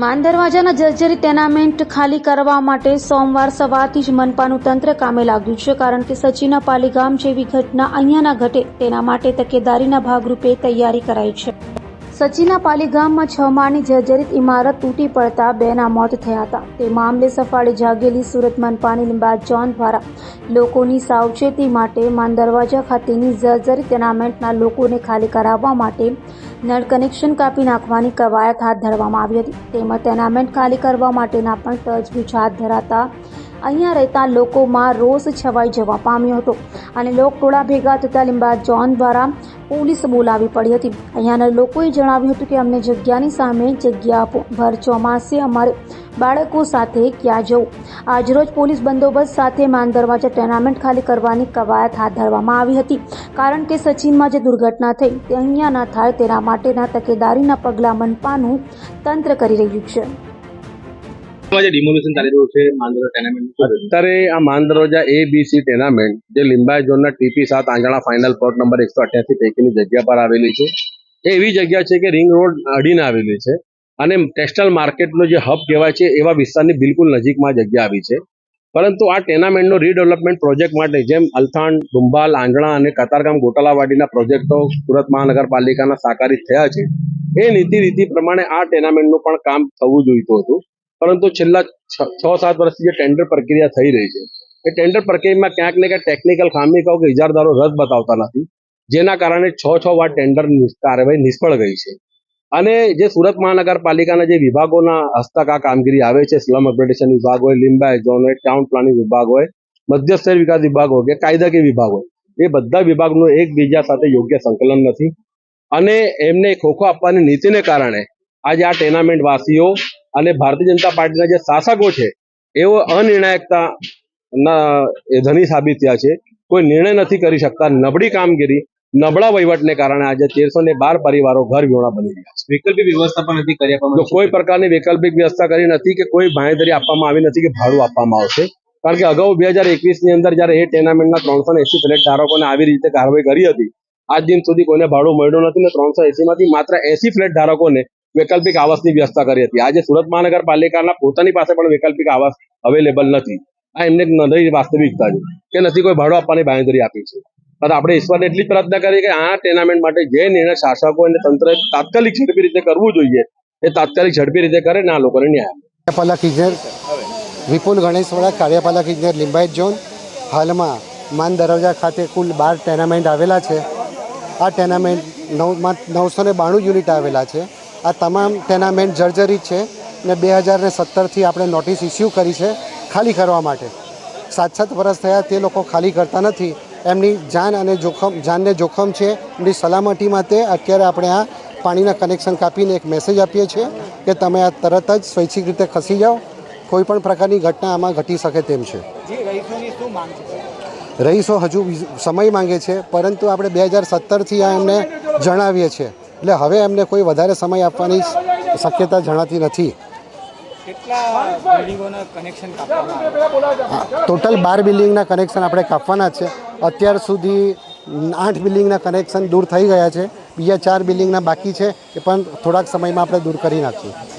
માન દરવાજાના જર્જરી ટેનામેન્ટ ખાલી કરવા માટે સોમવાર સવારથી જ મનપાનું તંત્ર કામે લાગ્યું છે, કારણ કે સચીના પાલીગામ જેવી ઘટના અહીંયાના ઘટે તેના માટે તકેદારીના ભાગરૂપે તૈયારી કરાઈ છે. સચીના પાલીગામમાં છ માળની જર્જરિત ઇમારત તૂટી પડતા બેના મોત થયા હતા. તે મામલે સફાળે જાગેલી સુરત મનપાની લીંબાદ જોન દ્વારા લોકોની સાવચેતી માટે માન દરવાજા ખાતેની જર્જરિત ટેનામેન્ટના લોકોને ખાલી કરાવવા માટે નળ કનેક્શન કાપી નાખવાની કવાયત હાથ ધરવામાં આવી હતી. તેમજ ટેનામેન્ટ ખાલી કરવા માટેના પણ તજવીજ હાથ ધરાતા અહીંયા રહેતા લોકોમાં રોષ છવાઈ જવા પામ્યો હતો. અને લોકટોળા ભેગા થતા લીંબા જોન દ્વારા પોલીસ બોલાવી પડી હતી. અહીંયાના લોકોએ જણાવ્યું હતું કે અમને જગ્યાની સામે જગ્યા આપો. ભર ચોમાસે અમારે બાળકો સાથે ક્યાં જવું? આજરોજ પોલીસ બંદોબસ્ત સાથે માન દરવાજા ટુર્નામેન્ટ ખાલી કરવાની કવાયત હાથ ધરવામાં આવી હતી. કારણ કે સચિનમાં જે દુર્ઘટના થઈ તે અહીંયા ન થાય તેના માટેના તકેદારીના પગલાં મનપાનું તંત્ર કરી રહ્યું છે. અત્યારે આ માંદરોજા એ બી સી જે લિંબાય ઝોનના ટીપી સાત આંગણા ફાઇનલ પ્લોટ નંબર એકસો અઠ્યાસી પૈકીની જગ્યા પર આવેલી છે. એ એવી જગ્યા છે કે રિંગ રોડ અડીને આવેલી છે અને ટેક્સટાઇલ માર્કેટનો જે હબ કહેવાય છે, એવા વિસ્તારની બિલકુલ નજીકમાં જગ્યા આવી છે. પરંતુ આ ટેનામેન્ટનો રીડેવલપમેન્ટ પ્રોજેક્ટ માટે જેમ અલથાણ, ડુંબાલ આંગણા અને કતારગામ ગોટાલાવાડીના પ્રોજેક્ટો સુરત મહાનગરપાલિકાના સાકારિત થયા છે. એ નીતિ રીતિ પ્રમાણે આ ટેનામેન્ટનું પણ કામ થવું જોઈતું હતું. પરંતુ છેલ્લા છ સાત વર્ષથી જે ટેન્ડર પ્રક્રિયા થઈ રહી છે, એ ટેન્ડર પ્રક્રિયામાં ક્યાંક ને ક્યાંક ટેકનિકલ ખામી કહો કે ઇજારદારો રદ બતાવતા નથી, જેના કારણે છ છ વાર ટેન્ડર કાર્યવાહી નિષ્ફળ ગઈ છે. અને જે સુરત મહાનગરપાલિકાના જે વિભાગોના હસ્તક આ કામગીરી આવે છે, સ્લમ અપગ્રેડેશન વિભાગ હોય, લિંબાયત ઝોન હોય ટાઉન પ્લાનિંગ વિભાગ હોય મધ્યસ્થર વિકાસ વિભાગ હોય કે કાયદાકીય વિભાગ હોય, એ બધા વિભાગનું એકબીજા સાથે યોગ્ય સંકલન નથી. અને એમને ખોખો આપવાની નીતિને કારણે આજે આ ટેનામેન્ટ વાસીઓ અને ભારતીય જનતા પાર્ટીના જે શાસકો છે એવો અનિર્ણાયકતા ના ધની સાબિત થયા છે. કોઈ નિર્ણય નથી કરી શકતા. નબળી કામગીરી નબળા વહીવટને કારણે આજે તેરસો ને બાર પરિવારો ઘર વિહોણા બની ગયા છે. વૈકલ્પિક વ્યવસ્થા પણ નથી કરી કોઈ પ્રકારની વૈકલ્પિક વ્યવસ્થા કરી નથી કે કોઈ બાંહેધરી આપવામાં આવી નથી કે ભાડું આપવામાં આવશે. કારણ કે અગાઉ બે હજાર એકવીસની અંદર જ્યારે એ ટેનામેન્ટના ત્રણસો એસી ફ્લેટ ધારકોને આવી રીતે કાર્યવાહી કરી હતી આજ દિન સુધી કોઈને ભાડું મળ્યું નથી ને ત્રણસો એસીમાંથી માત્ર એસી ફ્લેટ ધારકોને વૈકલ્પિક આવાસની વ્યવસ્થા કરી હતી. આજે સુરત મહાનગરપાલિકાના પોતાની પાસે પણ વૈકલ્પિક આવાસ અવેલેબલ નથી. આ એમને નદી વાસ્તવિકતા છે કે નથી કોઈ ભાડું આપવાની બાંહેધરી આપી છે. પણ આપણે ઈશ્વરને એટલી પ્રાર્થના કરીએ કે આ ટેનામેન્ટ માટે જે નિર્ણય શાસકો અને તંત્રએ તાત્કાલિક ઝડપી રીતે કરવું જોઈએ, એ તાત્કાલિક ઝડપી રીતે કરે ને આ લોકોને ન્યાય. કાર્યપાલક ઇજનેર વિપુલ ગણેશવાળા, કાર્યપાલક ઇજનેર લિંબાયત ઝોન હાલમાં માન દરવાજા ખાતે કુલ બાર ટેનામેન્ટ આવેલા છે. આ ટેનામેન્ટ નવમાં નવસો ને બાણું યુનિટ આવેલા છે. આ તમામ ટેનામેન્ટ જર્જરિત છે ને બે હજારને સત્તરથી આપણે નોટિસ ઇસ્યુ કરી છે ખાલી કરવા માટે. સાત સાત વર્ષ થયા તે લોકો ખાલી કરતા નથી. એમની જાન અને જોખમ જાનને જોખમ છે એમની સલામતી માટે અત્યારે આપણે આ પાણીના કનેક્શન કાપીને એક મેસેજ આપીએ છીએ કે તમે આ તરત જ સ્વૈચ્છિક રીતે ખસી જાઓ. કોઈ પણ પ્રકારની ઘટના આમાં ઘટી શકે તેમ છે. રહીશો હજુ સમય માંગે છે પરંતુ આપણે બે હજાર સત્તરથી આ એમને જણાવીએ છીએ. એટલે હવે એમને કોઈ વધારે સમય આપવાની શક્યતા જણાતી નથી. ટોટલ બાર બિલ્ડિંગના કનેક્શન આપણે કાપવાના છે. અત્યાર સુધી આઠ બિલ્ડિંગના કનેક્શન દૂર થઈ ગયા છે. બીજા ચાર બિલ્ડિંગના બાકી છે એ પણ થોડાક સમયમાં આપણે દૂર કરી નાખીશું.